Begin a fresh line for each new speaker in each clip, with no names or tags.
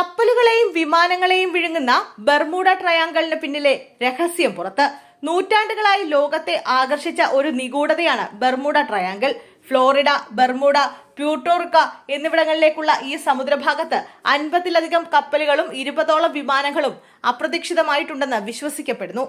കപ്പലുകളെയും വിമാനങ്ങളെയും വിഴുങ്ങുന്ന bermuda ട്രയാങ്കിളിന് പിന്നിലെ രഹസ്യം പുറത്ത്. നൂറ്റാണ്ടുകളായി ലോകത്തെ ആകർഷിച്ച ഒരു നിഗൂഢതയാണ് Bermuda triangle. Florida Bermuda Puerto Rico എന്നിവിടങ്ങളിലേക്കുള്ള ഈ സമുദ്രഭാഗത്ത് അൻപതിലധികം കപ്പലുകളും ഇരുപതോളം വിമാനങ്ങളും അപ്രതീക്ഷിതമായിട്ടുണ്ടെന്ന് വിശ്വസിക്കപ്പെടുന്നു.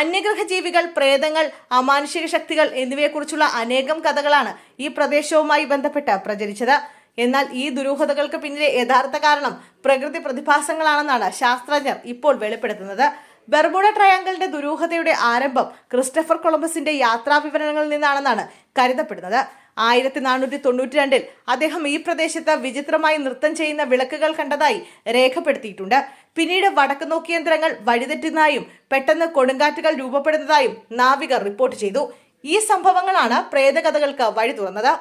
അന്യഗ്രഹ ജീവികൾ പ്രേതങ്ങൾ അമാനുഷിക ശക്തികൾ എന്നിവയെക്കുറിച്ചുള്ള അനേകം കഥകളാണ് ഈ പ്രദേശവുമായി ബന്ധപ്പെട്ട് പ്രചരിച്ചത്. എന്നാൽ ഈ ദുരൂഹതകൾക്ക് പിന്നിലെ യഥാർത്ഥ കാരണം പ്രകൃതി പ്രതിഭാസങ്ങളാണെന്നാണ് ശാസ്ത്രജ്ഞർ ഇപ്പോൾ വെളിപ്പെടുത്തുന്നത്. ബർമുഡ ട്രയാങ്കിളിന്റെ ദുരൂഹതയുടെ ആരംഭം ക്രിസ്റ്റഫർ കൊളംബസിന്റെ യാത്രാ വിവരണങ്ങളിൽ നിന്നാണെന്നാണ് കരുതപ്പെടുന്നത്. ആയിരത്തി നാനൂറ്റി തൊണ്ണൂറ്റി രണ്ടിൽ അദ്ദേഹം ഈ പ്രദേശത്ത് വിചിത്രമായി നൃത്തം ചെയ്യുന്ന വിളക്കുകൾ കണ്ടതായി രേഖപ്പെടുത്തിയിട്ടുണ്ട്. പിന്നീട് വടക്ക് നോക്കിയന്ത്രങ്ങൾ വഴിതെറ്റുന്നതായും പെട്ടെന്ന് കൊടുങ്കാറ്റുകൾ രൂപപ്പെടുന്നതായും നാവികർ റിപ്പോർട്ട് ചെയ്തു. ഈ സംഭവങ്ങളാണ് പ്രേതകഥകൾക്ക് വഴി തുറന്നത്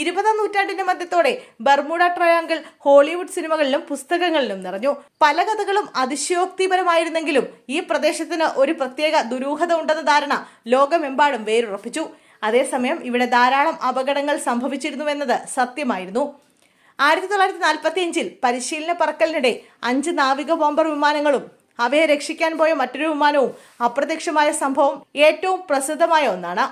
ഇരുപതാം നൂറ്റാണ്ടിന്റെ മധ്യത്തോടെ ബർമുഡ ട്രയാങ്കിൾ ഹോളിവുഡ് സിനിമകളിലും പുസ്തകങ്ങളിലും നിറഞ്ഞു. പല കഥകളും അതിശയോക്തിപരമായിരുന്നെങ്കിലും ഈ പ്രദേശത്തിന് ഒരു പ്രത്യേക ദുരൂഹത ഉണ്ടെന്ന ധാരണ ലോകമെമ്പാടും വേരുറപ്പിച്ചു. അതേസമയം ഇവിടെ ധാരാളം അപകടങ്ങൾ സംഭവിച്ചിരുന്നുവെന്നത് സത്യമായിരുന്നു. ആയിരത്തി തൊള്ളായിരത്തി നാൽപ്പത്തി അഞ്ചിൽ പരിശീലന പറക്കലിനിടെ അഞ്ച് നാവിക ബോംബർ വിമാനങ്ങളും അവയെ രക്ഷിക്കാൻ പോയ മറ്റൊരു വിമാനവും അപ്രത്യക്ഷമായ സംഭവം ഏറ്റവും പ്രസിദ്ധമായ ഒന്നാണ്.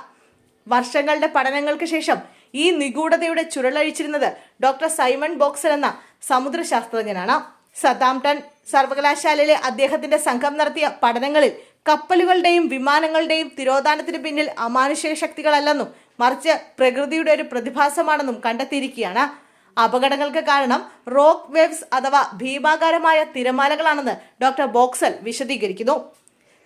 വർഷങ്ങളുടെ പഠനങ്ങൾക്ക് ശേഷം ഈ നിഗൂഢതയുടെ ചുരുളഴിച്ചിരുന്നത് ഡോക്ടർ സൈമൺ ബോക്സൽ എന്ന സമുദ്രശാസ്ത്രജ്ഞനാണ്. സതാംടൺ സർവകലാശാലയിലെ അദ്ദേഹത്തിന്റെ സംഘം നടത്തിയ പഠനങ്ങളിൽ കപ്പലുകളുടെയും വിമാനങ്ങളുടെയും തിരോധാനത്തിന് പിന്നിൽ അമാനുഷിക ശക്തികളല്ലെന്നും മറിച്ച് പ്രകൃതിയുടെ ഒരു പ്രതിഭാസമാണെന്നും കണ്ടെത്തിയിരിക്കുകയാണ്. അപകടങ്ങൾക്ക് കാരണം റോക്ക് വേവ്സ് അഥവാ ഭീമാകാരമായ തിരമാലകളാണെന്ന് ഡോക്ടർ ബോക്സൽ വിശദീകരിക്കുന്നു.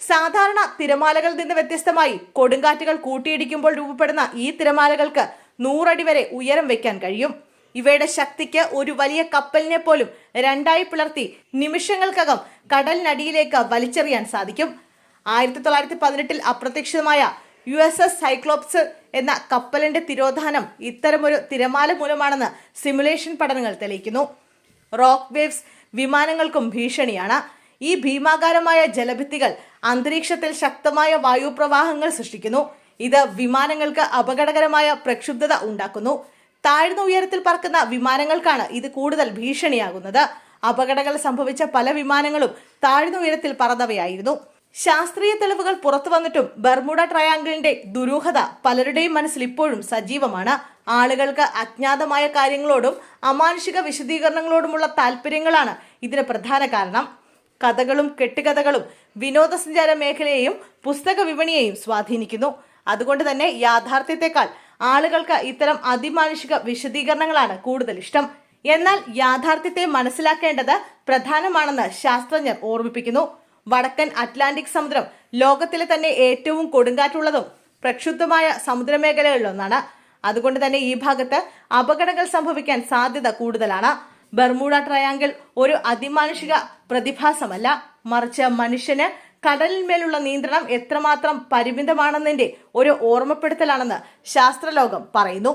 സാധാരണ തിരമാലകളിൽ നിന്ന് വ്യത്യസ്തമായി കൊടുങ്കാറ്റുകൾ കൂട്ടിയിടിക്കുമ്പോൾ രൂപപ്പെടുന്ന ഈ തിരമാലകൾക്ക് നൂറടി വരെ ഉയരം വയ്ക്കാൻ കഴിയും. ഇവയുടെ ശക്തിക്ക് ഒരു വലിയ കപ്പലിനെ പോലും രണ്ടായി പിളർത്തി നിമിഷങ്ങൾക്കകം കടലിനടിയിലേക്ക് വലിച്ചെറിയാൻ സാധിക്കും. ആയിരത്തി തൊള്ളായിരത്തി പതിനെട്ടിൽ അപ്രത്യക്ഷിതമായ യു എസ് എസ് സൈക്ലോപ്സ് എന്ന കപ്പലിന്റെ തിരോധാനം ഇത്തരമൊരു തിരമാല മൂലമാണെന്ന് സിമുലേഷൻ പഠനങ്ങൾ തെളിയിക്കുന്നു. റോക്ക് വേവ്സ് വിമാനങ്ങൾക്കും ഭീഷണിയാണ്. ഈ ഭീമാകാരമായ ജലഭിത്തികൾ അന്തരീക്ഷത്തിൽ ശക്തമായ വായുപ്രവാഹങ്ങൾ സൃഷ്ടിക്കുന്നു. ഇത് വിമാനങ്ങൾക്ക് അപകടകരമായ പ്രക്ഷുബ്ധത ഉണ്ടാക്കുന്നു. താഴ്ന്ന ഉയരത്തിൽ പറക്കുന്ന വിമാനങ്ങൾക്കാണ് ഇത് കൂടുതൽ ഭീഷണിയാകുന്നത്. അപകടങ്ങൾ സംഭവിച്ച പല വിമാനങ്ങളും താഴ്ന്ന ഉയരത്തിൽ പറന്നവയായിരുന്നു. ശാസ്ത്രീയ തെളിവുകൾ പുറത്തു വന്നിട്ടും ബർമുഡ ട്രയാങ്കിളിന്റെ ദുരൂഹത പലരുടെയും മനസ്സിൽ ഇപ്പോഴും സജീവമാണ്. ആളുകൾക്ക് അജ്ഞാതമായ കാര്യങ്ങളോടും അമാനുഷിക വിശദീകരണങ്ങളോടുമുള്ള താല്പര്യങ്ങളാണ് ഇതിന് പ്രധാന കാരണം. കഥകളും കെട്ടുകഥകളും വിനോദസഞ്ചാര മേഖലയെയും പുസ്തക വിപണിയെയും സ്വാധീനിക്കുന്നു. അതുകൊണ്ട് തന്നെ യാഥാർത്ഥ്യത്തെക്കാൾ ആളുകൾക്ക് ഇത്തരം അതിമാനുഷിക വിശദീകരണങ്ങളാണ് കൂടുതൽ ഇഷ്ടം. എന്നാൽ യാഥാർത്ഥ്യത്തെ മനസ്സിലാക്കേണ്ടത് പ്രധാനമാണെന്ന് ശാസ്ത്രജ്ഞർ ഓർമ്മിപ്പിക്കുന്നു. വടക്കൻ അറ്റ്ലാന്റിക് സമുദ്രം ലോകത്തിലെ തന്നെ ഏറ്റവും കൊടുങ്കാറ്റുള്ളതും പ്രക്ഷുബ്ധമായ സമുദ്രമേഖലകളിലൊന്നാണ്. അതുകൊണ്ട് തന്നെ ഈ ഭാഗത്ത് അപകടങ്ങൾ സംഭവിക്കാൻ സാധ്യത കൂടുതലാണ്. ബർമൂഡ ട്രയാങ്കിൾ ഒരു അതിമാനുഷിക പ്രതിഭാസമല്ല. മറിച്ച് മനുഷ്യന് കടലിന്മേലുള്ള നിയന്ത്രണം എത്രമാത്രം പരിമിതമാണെന്നതിന്റെ ഒരു ഓർമ്മപ്പെടുത്തലാണെന്ന് ശാസ്ത്രലോകം പറയുന്നു.